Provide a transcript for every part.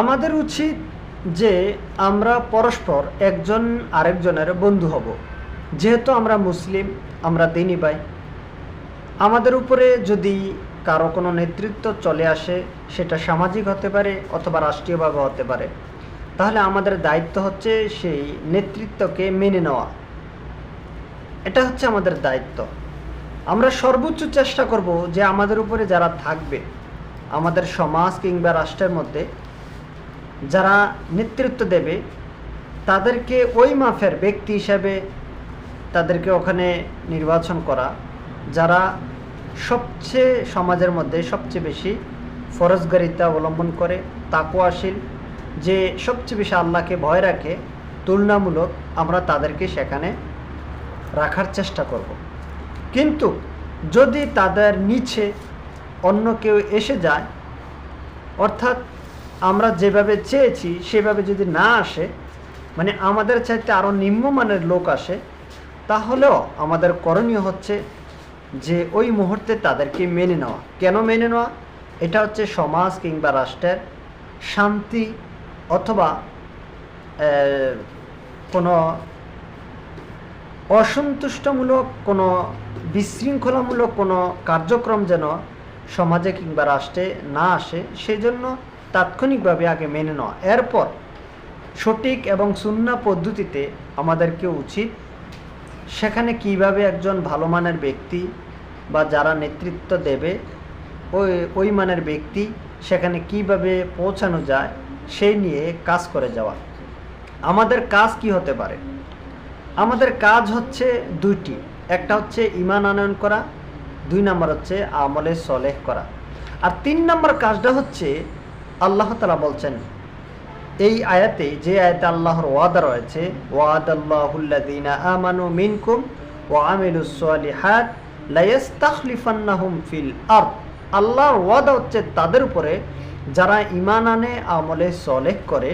আমাদের উচিত যে আমরা পরস্পর একজন আরেকজনের বন্ধু হব। যেহেতু আমরা মুসলিম, আমরা দিনী ভাই। আমাদের উপরে যদি কারও কোনো নেতৃত্ব চলে আসে, সেটা সামাজিক হতে পারে অথবা রাষ্ট্রীয়ভাবে হতে পারে, তাহলে আমাদের দায়িত্ব হচ্ছে সেই নেতৃত্বকে মেনে নেওয়া। এটা হচ্ছে আমাদের দায়িত্ব। আমরা সর্বোচ্চ চেষ্টা করব যে আমাদের উপরে যারা থাকবে, আমাদের সমাজ কিংবা রাষ্ট্রের মধ্যে যারা নেতৃত্ব দেবে, তাদেরকে ওই মাফের ব্যক্তি হিসাবে তাদেরকে ওখানে নির্বাচন করা, যারা সবচেয়ে সমাজের মধ্যে সবচেয়ে বেশি ফরজগারিতা অবলম্বন করে, তাকুয়াশীল, যে সবচেয়ে বেশি আল্লাহকে ভয় রাখে, তুলনামূলক আমরা তাদেরকে সেখানে রাখার চেষ্টা করব। কিন্তু যদি তাদের নিচে অন্য কেউ এসে যায়, অর্থাৎ আমরা যেভাবে চেয়েছি, সেভাবে যদি না আসে মানে আমাদের চাইতে আরও নিম্নমানের লোক আসে, তাহলেও আমাদের করণীয় হচ্ছে যে ওই মুহূর্তে তাদেরকে মেনে নেওয়া। কেন মেনে নেওয়া? এটা হচ্ছে সমাজ কিংবা রাষ্ট্রের শান্তি অথবা কোনো অসন্তুষ্টমূলক, কোনো বিশৃঙ্খলামূলক কোনো কার্যক্রম যেন সমাজে কিংবা রাষ্ট্রে না আসে, সেজন্য তাৎক্ষণিকভাবে আগে মেনে নেওয়া। এরপর সঠিক এবং সুন্না পদ্ধতিতে আমাদেরকে উচিত সেখানে কীভাবে একজন ভালো মানের ব্যক্তি বা যারা নেতৃত্ব দেবে, ওই ওই মানের ব্যক্তি সেখানে কীভাবে পৌঁছানো যায়, সেই নিয়ে কাজ করে যাওয়া। আমাদের কাজ কি হতে পারে? আমাদের কাজ হচ্ছে দুইটি। একটা হচ্ছে ইমান আনয়ন করা, দুই নম্বর হচ্ছে আমলে সলেহ করা। আর তিন নম্বর কাজটা হচ্ছে আল্লাহ তালা বলছেন, এই আয়াতে যে আয়াতে আল্লাহর ওয়াদা রয়েছে মিনকুম আল্লাহর ওয়াদা হচ্ছে তাদের উপরে যারা ইমান আনে, আমলে সলেহ করে,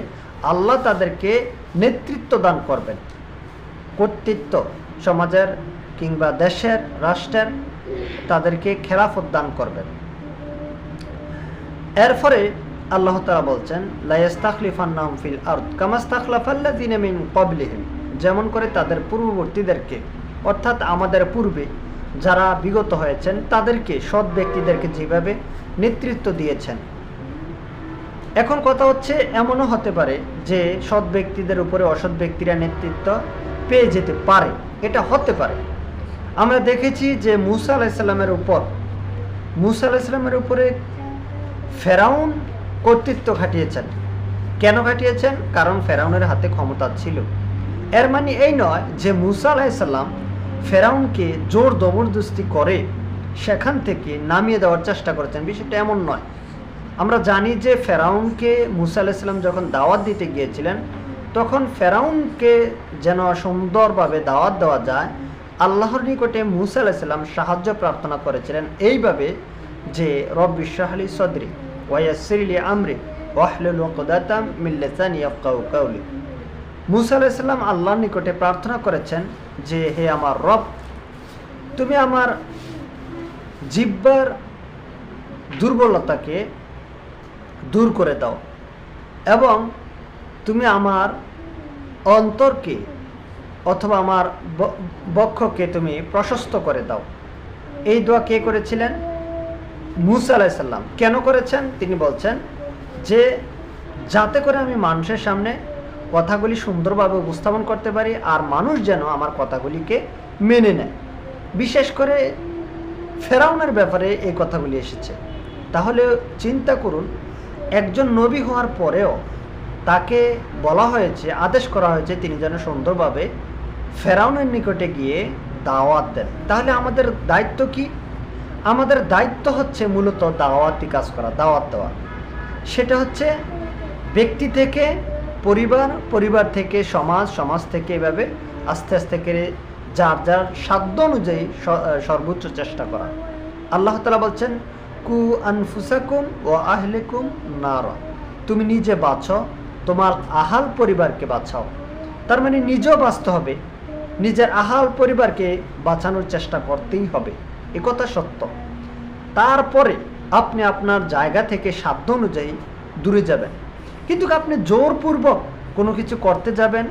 আল্লাহ তাদেরকে নেতৃত্ব দান করবেন। কর্তৃত্ব সমাজের কিংবা দেশের, রাষ্ট্রের তাদেরকে খেলাফত দান করবেন। এর ফলে আল্লাহ তাআলা বলছেন মিন যেমন করে তাদের পূর্ববর্তীদেরকে, অর্থাৎ আমাদের পূর্বে যারা বিগত হয়েছেন, তাদেরকে, সৎ ব্যক্তিদেরকে যেভাবে নেতৃত্ব দিয়েছেন। এখন কথা হচ্ছে, এমনও হতে পারে যে সৎ ব্যক্তিদের উপরে অসৎ ব্যক্তিরা নেতৃত্ব পেয়ে যেতে পারে। এটা হতে পারে। আমরা দেখেছি যে মুসা আলাইসাল্লামের উপর, মুসা আলাইসাল্লামের উপরে ফেরাউন কর্তৃত্ব খাটিয়েছেন কেন খাটিয়েছেন কারণ ফেরাউনের হাতে ক্ষমতা ছিল। এর মানে এই নয় যে মুসা আলাইসাল্লাম ফেরাউনকে জোর জবরদস্তি করে সেখান থেকে নামিয়ে দেওয়ার চেষ্টা করেছেন। বিষয়টা এমন নয়। আমরা জানি যে ফেরাউনকে মুসা আলাইসাল্লাম যখন দাওয়াত দিতে গিয়েছিলেন, তখন ফেরাউনকে যেন সুন্দরভাবে দাওয়াত দেওয়া যায়, আল্লাহর নিকটে মুসা আলাইসাল্লাম সাহায্য প্রার্থনা করেছিলেন। এইভাবে যে রব বিশাহলি সদরি ওয়াসিরলি আমরি ওয়াহলুল উকদাতাম মিন লিসানি ইয়াফকাহু মুসা আলাইসাল্লাম আল্লাহর নিকটে প্রার্থনা করেছেন যে, হে আমার রব, তুমি আমার জিব্বার দুর্বলতাকে দূর করে দাও এবং তুমি আমার অন্তরকে অথবা আমার বক্ষকে তুমি প্রশস্ত করে দাও। এই দোয়া কে করেছিলেন? মুসা আলাইসাল্লাম কেন করেছেন? তিনি বলছেন যে, যাতে করে আমি মানুষের সামনে কথাগুলি সুন্দরভাবে উপস্থাপন করতে পারি আর মানুষ যেন আমার কথাগুলিকে মেনে নেয়। বিশেষ করে ফেরাউনের ব্যাপারে এই কথাগুলি এসেছে। তাহলে চিন্তা করুন, একজন নবী হওয়ার পরেও তাকে বলা হয়েছে, আদেশ করা হয়েছে তিনি যেন সুন্দরভাবে ফেরাউনের নিকটে গিয়ে দাওয়াত দেন। তাহলে আমাদের দায়িত্ব কি? আমাদের দায়িত্ব হচ্ছে মূলত দাওয়াতি কাজ করা, দাওয়াত দেওয়া। সেটা হচ্ছে ব্যক্তি থেকে পরিবার পরিবার থেকে সমাজ সমাজ থেকে এভাবে আস্তে আস্তে করে যার যার সাধ্য অনুযায়ী সর্বোচ্চ চেষ্টা করা। আল্লাহ তালা বলছেন, কু আনফুসাকুম ও আহলেকুম নার। তুমি নিজে বাঁচো, তোমার আহাল পরিবারকে বাঁচাও। তার মানে নিজেও বাঁচতে হবে, নিজের আহাল পরিবারকে বাঁচানোর চেষ্টা করতেই হবে। একথা সত্য। তারপরে আপনি আপনার জায়গা থেকে সাধ্য অনুযায়ী দূরে যাবেন। কিন্তু আপনি জোরপূর্বক কোনো কিছু করতে যাবেন,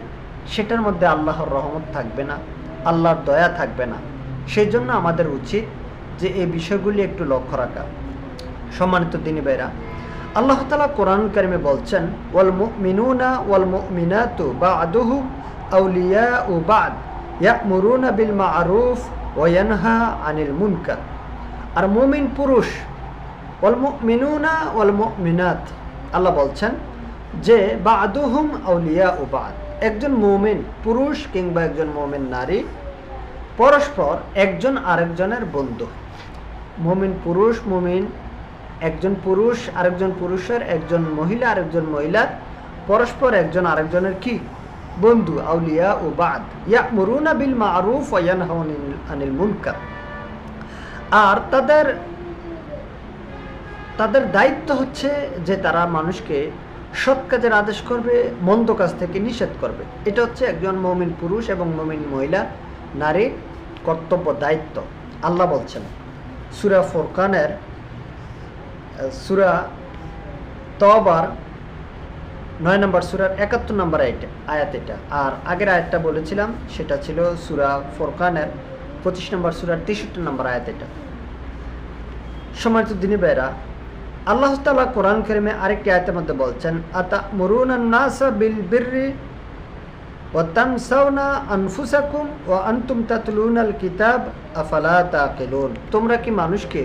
সেটার মধ্যে আল্লাহর রহমত থাকবে না, আল্লাহর দয়া থাকবে না। সেই জন্য আমাদের উচিত যে এই বিষয়গুলি একটু লক্ষ্য রাখা। সম্মানিত দিনী ভাইরা, আল্লাহ তালা কোরআন কারিমে বলছেন, ওয়াল মিনুনা ওয়াল মিনাতু বা আদুহু আউলিয়া ও বাদ বিল মারুফ ওয়ানহা আনিল মুনকার। আর মুমিন পুরুষ, ওয়াল মিনুনা ওয়াল মিনাত আল্লাহ বলছেন যে বা আদুহুম আউলিয়া ও বাদ। একজন মুমিন পুরুষ কিংবা একজন মুমিন নারী পরস্পর একজন আরেকজনের বন্ধু। মুমিন পুরুষ, মুমিন একজন পুরুষ, আরেকজন পুরুষের, একজন মহিলা, আরেকজন মহিলার, পরস্পর একজন আরেকজনের কি? বন্ধু, আউলিয়া ও বাদ ইয়া মরুনা বিল মারুফ আনিল মুনকার। আর তাদের তাদের দায়িত্ব হচ্ছে যে তারা মানুষকে সৎ কাজের আদেশ করবে, মন্দ কাজ থেকে নিষেধ করবে। এটা হচ্ছে একজন মমিন পুরুষ এবং মমিন মহিলা নারীর কর্তব্য, দায়িত্ব। আল্লাহ বলছেন, সুরা ফোরকানের সুরা তবার নয় নম্বর সুরার একাত্তর নম্বর আয়াত এটা। আর আগের আয়াতটা বলেছিলাম, সেটা ছিল সুরা ফোরকানের পঁচিশ নম্বর সুরার তেষট্টি নম্বর আয়াত এটা। সম্মানিত দিনী বেরা আল্লাহ তালা কোরআন করিমে আরেকটি আয়তের মধ্যে বলছেন আতা মরুন নাসা বিল ও ও আন্তুম তাতলুন আল কিতাব, আফালা তাকিলুন? তোমরা কি মানুষকে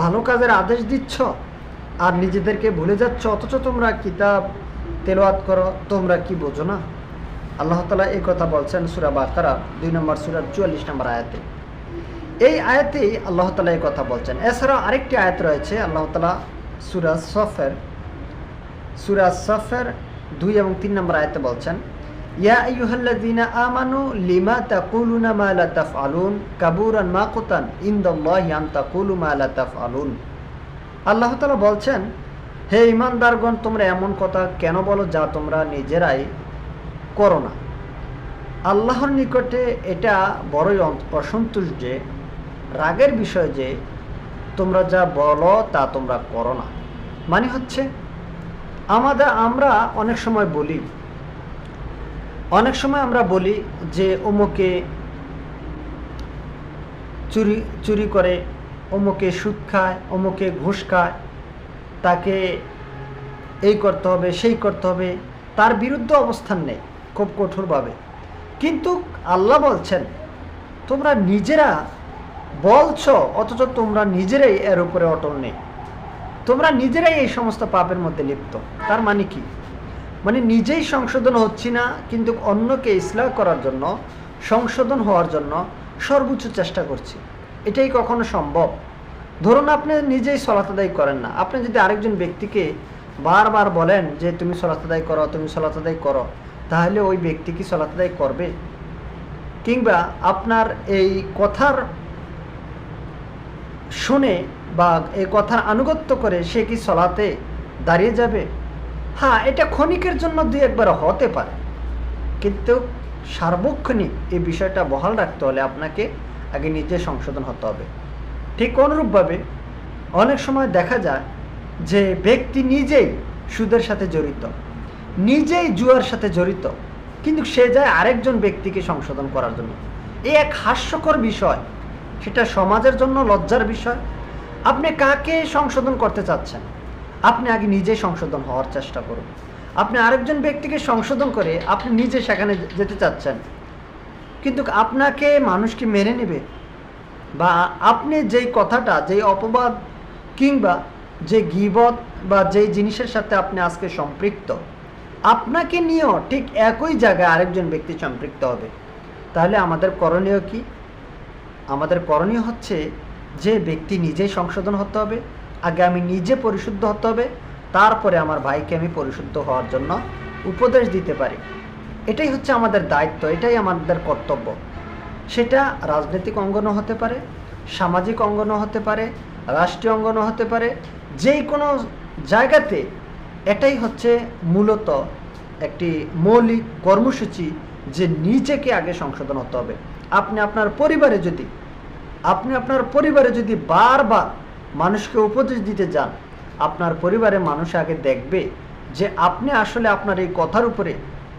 ভালো কাজের আদেশ দিচ্ছ? আর নিজেদেরকে ভুলে যাচ্ছ? অথচ তোমরা কিতাব তেলোয়াত করো, তোমরা কি বোঝো না? আল্লাহ তালা এই কথা বলছেন সুরা বাকারা, দুই নম্বর সুরার চুয়াল্লিশ নম্বর আয়াতে। এই আয়াতেই আল্লাহ তালা এই কথা বলছেন। এছাড়াও আরেকটি আয়াত রয়েছে, আল্লাহ তালা সুরাজ সফের সুরাজ সফের দুই এবং তিন নম্বর আয়াতে বলছেন আমানু লিমা আল্লাহ বলছেন হে ইমানদারগণ, তোমরা এমন কথা কেন বলো যা তোমরা নিজেরাই করো না? আল্লাহর নিকটে এটা বড়ই অসন্তোষ যে, রাগের বিষয় যে, তোমরা যা বলো তা তোমরা করো না। মানে হচ্ছে আমাদের আমরা অনেক সময় বলি, অনেক সময় আমরা বলি যে, অমুকে চুরি চুরি করে, অমুকে সুদ খায়, অমুকে ঘুষ খায় তাকে এই করতে হবে, সেই করতে হবে, তার বিরুদ্ধে অবস্থান নেই খুব কঠোরভাবে। কিন্তু আল্লাহ বলছেন, তোমরা নিজেরা বলছ, অথচ তোমরা নিজেরাই এর উপরে অটল নেই। তোমরা নিজেরাই এই সমস্ত পাপের মধ্যে লিপ্ত। তার মানে কি? মানে নিজেই সংশোধন হচ্ছি না, কিন্তু অন্যকে ইসলাম করার জন্য, সংশোধন হওয়ার জন্য সর্বোচ্চ চেষ্টা করছি। এটাই কখনো সম্ভব? ধরুন আপনি নিজেই সলাত আদায় করেন না। আপনি যদি আরেকজন ব্যক্তিকে বারবার বলেন যে, তুমি সলাত আদায় করো, তুমি সলাত আদায় করো, তাহলে ওই ব্যক্তি কি সলাত আদায় করবে? কিংবা আপনার এই কথার শুনে বা এই কথার আনুগত্য করে সে কি সলাতে দাঁড়িয়ে যাবে? হ্যাঁ এটা ক্ষণিকের জন্য দুই একবার হতে পারে। কিন্তু সার্বক্ষণিক এই বিষয়টা বহাল রাখতে হলে আপনাকে আগে নিজে সংশোধন হতে হবে। ঠিক অনুরূপভাবে অনেক সময় দেখা যায় যে ব্যক্তি নিজেই সুদের সাথে জড়িত, নিজেই জুয়ার সাথে জড়িত, কিন্তু সে যায় আরেকজন ব্যক্তিকে সংশোধন করার জন্য। এই এক হাস্যকর বিষয়। সেটা সমাজের জন্য লজ্জার বিষয়। আপনি কাকে সংশোধন করতে চাচ্ছেন? আপনি আগে নিজেই সংশোধন হওয়ার চেষ্টা করুন। আপনি আরেকজন ব্যক্তিকে সংশোধন করে আপনি নিজে সেখানে যেতে চাচ্ছেন। কিন্তু আপনাকে মানুষ কি মেনে নেবে? বা আপনি যেই কথাটা, যেই অপবাদ কিংবা যে গিবত বা যেই জিনিসের সাথে আপনি আজকে সম্পৃক্ত, আপনাকে নিয়েও ঠিক একই জায়গায় আরেকজন ব্যক্তি সম্পৃক্ত হবে। তাহলে আমাদের করণীয় কি? আমাদের করণীয় হচ্ছে যে ব্যক্তি নিজেই সংশোধন হতে হবে, আগে আমি নিজে পরিশুদ্ধ হতে হবে, তারপরে আমার ভাইকে আমি পরিশুদ্ধ হওয়ার জন্য উপদেশ দিতে পারি। এটাই হচ্ছে আমাদের দায়িত্ব, এটাই আমাদের কর্তব্য। সেটা রাজনৈতিক অঙ্গনও হতে পারে, সামাজিক অঙ্গনও হতে পারে, রাষ্ট্রীয় অঙ্গনও হতে পারে, যেই কোনো জায়গাতে এটাই হচ্ছে মূলত একটি মৌলিক কর্মসূচি যে নিজেকে আগে সংশোধন হতে হবে। আপনি আপনার পরিবারে যদি, আপনি আপনার পরিবারে যদি বারবার মানুষকে উপদেশ দিতে যান, আপনার পরিবারে মানুষ আগে দেখবে যে আপনি আসলে আপনার এই কথার উপরে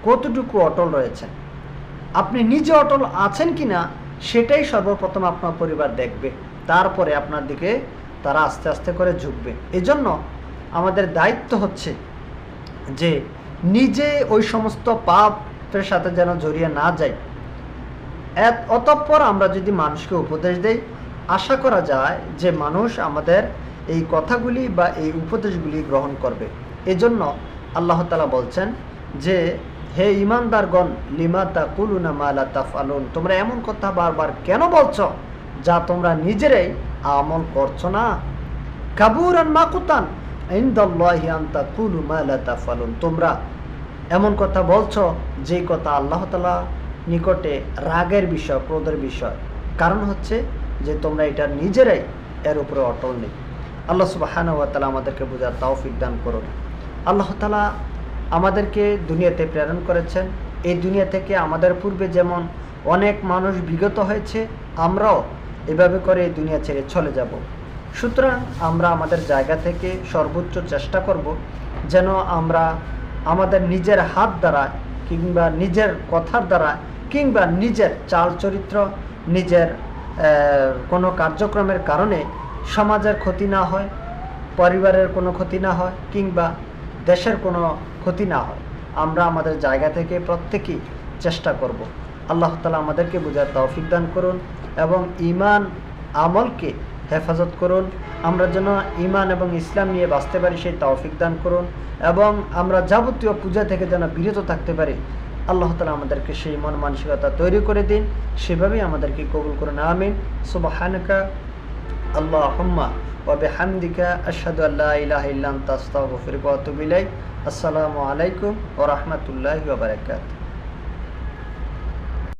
কতটুকু অটল রয়েছেন। আপনি নিজে অটল আছেন কি না সেটাই সর্বপ্রথম আপনার পরিবার দেখবে। তারপরে আপনার দিকে তারা আস্তে আস্তে করে ঝুঁকবে। এজন্য আমাদের দায়িত্ব হচ্ছে যে নিজে ওই সমস্ত পাপের সাথে যেন জড়িয়ে না যাই। অতঃপর আমরা যদি মানুষকে উপদেশ দেই, আশা করা যায় যে মানুষ আমাদের এই কথাগুলি বা এই উপদেশগুলি গ্রহণ করবে। এজন্য আল্লাহ তালা বলছেন যে হে ইমানদারগণ, লিমা তা কুলুনা মালা তাফালুন তোমরা এমন কথা বারবার কেন বলছো যা তোমরা নিজেরাই আমল করছ না? কাবুরান মাকুতান, ইনদাল্লাহি আন তাকুলু মা লা তাফালুন তোমরা এমন কথা বলছো যে কথা আল্লাহ তালা নিকটে রাগের বিষয়, ক্রোধের বিষয়। কারণ হচ্ছে যে তোমরা এটা নিজেরাই এর উপরে অটল নেই। আল্লাহ সুবাহানা তালা আমাদেরকে বোঝার তৌফিক দান করুন। আল্লাহ তালা আমাদেরকে দুনিয়াতে প্রেরণ করেছেন। এই দুনিয়া থেকে আমাদের পূর্বে যেমন অনেক মানুষ বিগত হয়েছে, আমরাও এভাবে করে এই দুনিয়া ছেড়ে চলে যাব। সুতরাং আমরা আমাদের জায়গা থেকে সর্বোচ্চ চেষ্টা করব যেন আমরা আমাদের নিজের হাত দ্বারা কিংবা নিজের কথার দ্বারা কিংবা নিজের চাল চরিত্র নিজের কোনো কার্যক্রমের কারণে সমাজের ক্ষতি না হয়, পরিবারের কোনো ক্ষতি না হয় কিংবা দেশের কোনো ক্ষতি না হয়। আমরা আমাদের জায়গা থেকে প্রত্যেকেই চেষ্টা করব। আল্লাহ তালা আমাদেরকে বোঝার তৌফিক দান করুন এবং ইমান আমলকে হেফাজত করুন। আমরা যেন ইমান এবং ইসলাম নিয়ে বাঁচতে পারি, সেই তৌফিক দান করুন এবং আমরা যাবতীয় পূজা থেকে যেন বিরত থাকতে পারি। আল্লাহ তালা আমাদেরকে সেই মন মানসিকতা তৈরি করে দিন। সেভাবেই আমাদেরকে কবুল করুন। আমিন। সুবাহানকা আল্লাহুম্মা ওয়া বিহামদিকা হামদিকা আল্লা আল্লাহ ইল্লা আনতা আস্তাগফিরুকা ওয়া আতুবু ইলাইক। আসসালামু আলাইকুম ও রহমতুল্লাহ ওয়া বারাকাতুহু।